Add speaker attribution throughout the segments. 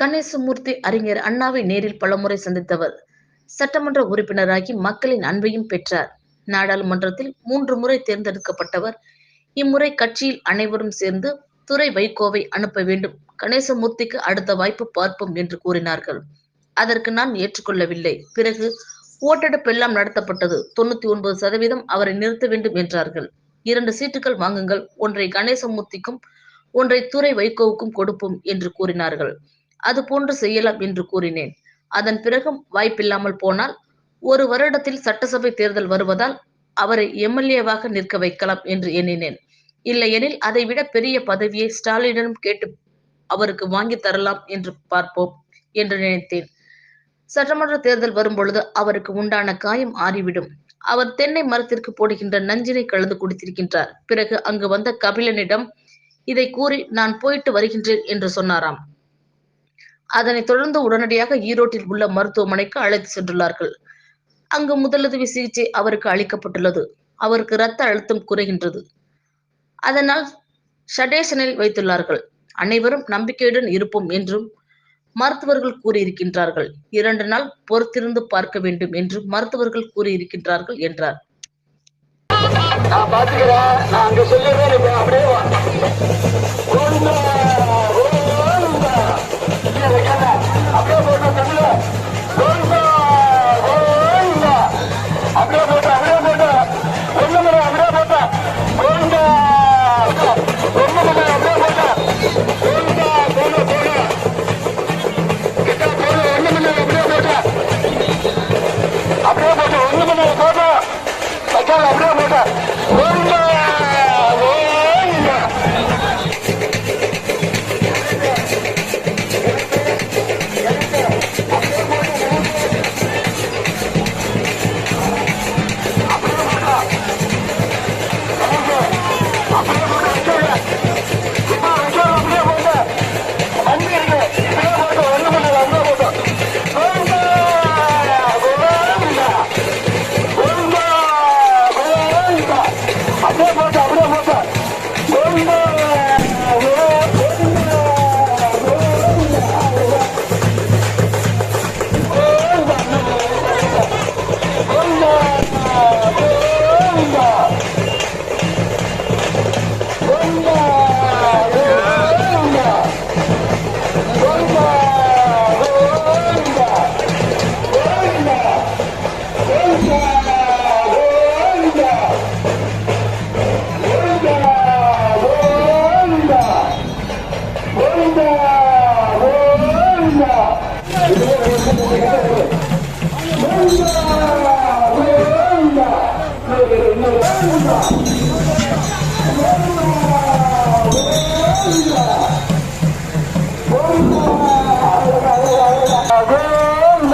Speaker 1: கணேசமூர்த்தி அறிஞர் அண்ணாவை நேரில் பலமுறை சந்தித்தவர். சட்டமன்ற உறுப்பினராகி மக்களின் அன்பையும் பெற்றார். நாடாளுமன்றத்தில் மூன்று முறை தேர்ந்தெடுக்கப்பட்டவர். இம்முறை கட்சியில் அனைவரும் சேர்ந்து துறை வைகோவை அனுப்ப வேண்டும். கணேசமூர்த்திக்கு அடுத்த வாய்ப்பு பார்ப்போம் என்று கூறினார்கள். அதற்கு நான் ஏற்றுக்கொள்ளவில்லை. பிறகு ஓட்டெடுப்பு எல்லாம் நடத்தப்பட்டது. தொண்ணூத்தி ஒன்பது சதவீதம் அவரை நிறுத்த வேண்டும் என்றார்கள். இரண்டு சீட்டுகள் வாங்குங்கள். ஒன்றை கணேசமூர்த்திக்கும் ஒன்றை துறை வைகோவுக்கும் கொடுப்போம் என்று கூறினார்கள். அது போன்று செய்யலாம் என்று கூறினேன். அதன் பிறகும் வாய்ப்பில்லாமல் போனால் ஒரு வருடத்தில் சட்டசபை தேர்தல் வருவதால் அவரை எம்எல்ஏவாக நிற்க வைக்கலாம் என்று எண்ணினேன். இல்லையெனில் அதைவிட பெரிய பதவியை ஸ்டாலினிடம் கேட்டு அவருக்கு வாங்கி தரலாம் என்று பார்ப்போம் என்று நினைத்தேன். சட்டமன்ற தேர்தல் வரும்பொழுது அவருக்கு உண்டான காயம் ஆறிவிடும். அவர் தென்னை மரத்திற்கு போடுகின்ற நஞ்சினை கலந்து குடித்திருக்கின்றார். பிறகு அங்கு வந்த கபிலனிடம் இதை கூறி நான் போயிட்டு வருகின்றேன் என்று சொன்னாராம். அதனைத் தொடர்ந்து உடனடியாக ஈரோட்டில் உள்ள மருத்துவமனைக்கு அழைத்து சென்றுள்ளார்கள். அங்கு முதலுதவி சிகிச்சை அவருக்கு அளிக்கப்பட்டுள்ளது. அவருக்கு இரத்த அழுத்தம் குறைகின்றது. அதனால் ஷடேஷனில் வைத்துள்ளார்கள். அனைவரும் நம்பிக்கையுடன் இருப்போம் என்றும் மருத்துவர்கள் கூறியிருக்கின்றார்கள். இரண்டு நாள் பொறுத்திருந்து பார்க்க வேண்டும் என்று மருத்துவர்கள் கூறியிருக்கின்றார்கள் என்றார்.
Speaker 2: நான் பாத்துக்கிறேன். நான் அங்க சொல்லிடுறேன். அப்படியே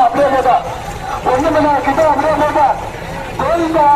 Speaker 2: அப்படியே போட்டா ஒண்ணு மணி கிட்ட அப்படியே போட்டா கோவிந்தா